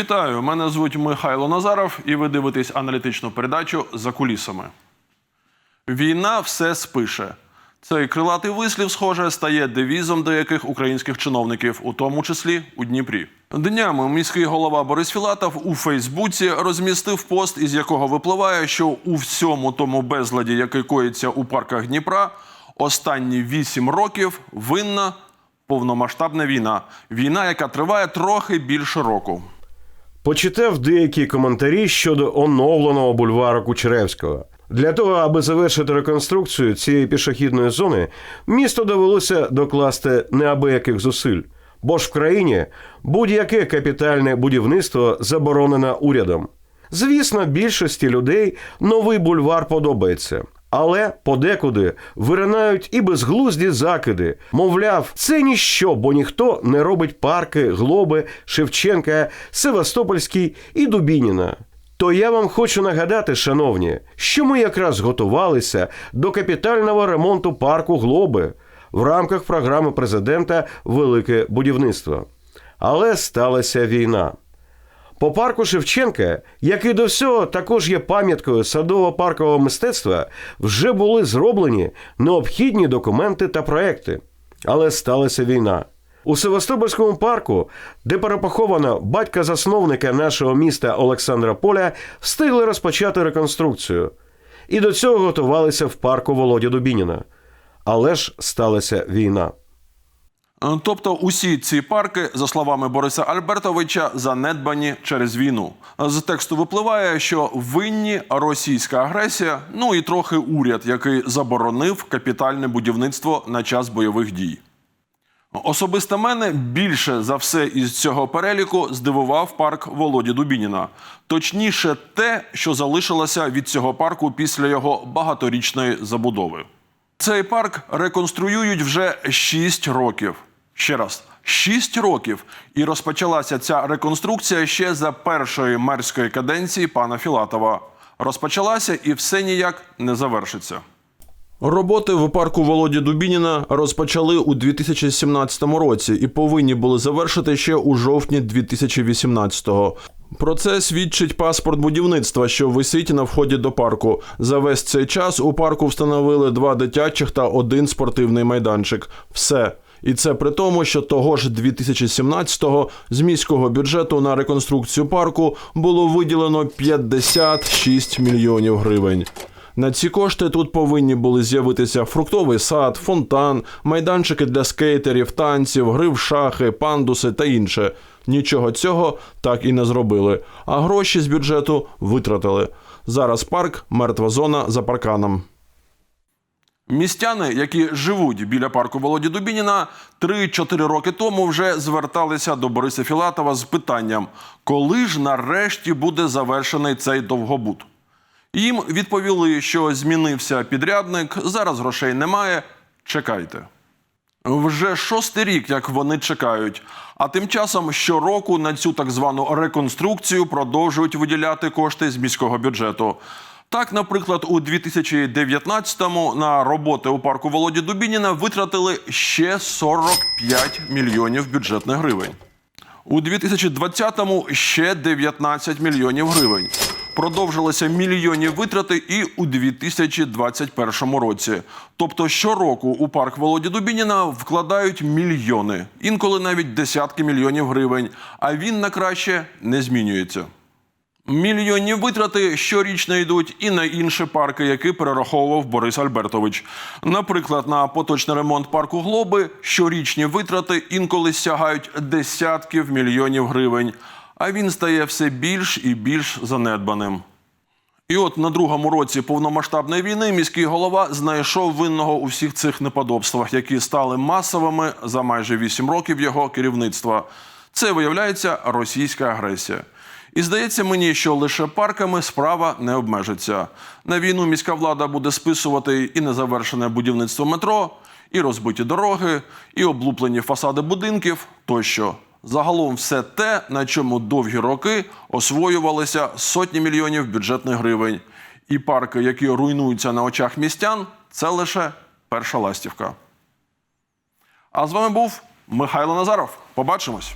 Вітаю! Мене звуть Михайло Назаров, і ви дивитесь аналітичну передачу за кулісами. Війна все спише. Цей крилатий вислів, схоже, стає девізом деяких українських чиновників, у тому числі у Дніпрі. Днями міський голова Борис Філатов у Фейсбуці розмістив пост, із якого випливає, що у всьому тому безладі, який коїться у парках Дніпра, останні вісім років винна повномасштабна війна. Війна, яка триває трохи більше року. Почитав деякі коментарі щодо оновленого бульвару Кучеревського. Для того, аби завершити реконструкцію цієї пішохідної зони, місту довелося докласти неабияких зусиль. Бо ж в країні будь-яке капітальне будівництво заборонено урядом. Звісно, більшості людей новий бульвар подобається. Але подекуди виринають і безглузді закиди. Мовляв, це ніщо, бо ніхто не робить парки, глоби, Шевченка, Севастопольський і Дубініна. То я вам хочу нагадати, шановні, що ми якраз готувалися до капітального ремонту парку Глоби в рамках програми президента Велике будівництво. Але сталася війна. По парку Шевченка, який до всього також є пам'яткою садово-паркового мистецтва, вже були зроблені необхідні документи та проекти. Але сталася війна. У Севастопольському парку, де перепоховано батька засновника нашого міста Олександра Поля, встигли розпочати реконструкцію. І до цього готувалися в парку Володя Дубініна. Але ж сталася війна. Е, Тобто усі ці парки, за словами Бориса Альбертовича, занедбані через війну. З тексту випливає, що винні російська агресія, ну і трохи уряд, який заборонив капітальне будівництво на час бойових дій. Особисто мене більше за все із цього переліку здивував парк Володі Дубініна. Точніше, те, що залишилося від цього парку після його багаторічної забудови. Цей парк реконструюють вже 6 років. Ще раз, 6 років. І розпочалася ця реконструкція ще за першої мерської каденції пана Філатова. Розпочалася і все ніяк не завершиться. Роботи в парку Володі Дубініна розпочали у 2017 році і повинні були завершити ще у жовтні 2018-го. Про це свідчить паспорт будівництва, що висить на вході до парку. За весь цей час у парку встановили два дитячих та один спортивний майданчик. Все. І це при тому, що того ж 2017-го з міського бюджету на реконструкцію парку було виділено 56 мільйонів гривень. На ці кошти тут повинні були з'явитися фруктовий сад, фонтан, майданчики для скейтерів, танців, гри в шахи, пандуси та інше. Нічого цього так і не зробили. А гроші з бюджету витратили. Зараз парк мертва зона за парканом. Містяни, які живуть біля парку Володі Дубініна, 3-4 роки тому вже зверталися до Бориса Філатова з питанням, коли ж нарешті буде завершений цей довгобуд. Їм відповіли, що змінився підрядник, зараз грошей немає. Чекайте. Вже шостий рік, як вони чекають. А тим часом щороку на цю так звану реконструкцію продовжують виділяти кошти з міського бюджету. Так, наприклад, у 2019-му на роботи у парку Володі Дубініна витратили ще 45 мільйонів бюджетних гривень. У 2020-му ще 19 мільйонів гривень. Продовжилися мільйонні витрати і у 2021 році. Тобто щороку у парк Володі Дубініна вкладають мільйони, інколи навіть десятки мільйонів гривень, а він на краще не змінюється. Мільйонні витрати щорічно йдуть і на інші парки, які перераховував Борис Альбертович. Наприклад, на поточний ремонт парку Глоби щорічні витрати інколи сягають десятків мільйонів гривень, а він стає все більш і більш занедбаним. І от на другому році повномасштабної війни міський голова знайшов винного у всіх цих неподобствах, які стали масовими за майже 8 років його керівництва. Це виявляється російська агресія. І здається мені, що лише парками справа не обмежиться. На війну міська влада буде списувати і незавершене будівництво метро, і розбиті дороги, і облуплені фасади будинків тощо. Загалом все те, на чому довгі роки освоювалися сотні мільйонів бюджетних гривень. І парки, які руйнуються на очах містян, це лише перша ластівка. А з вами був Михайло Назаров. Побачимось.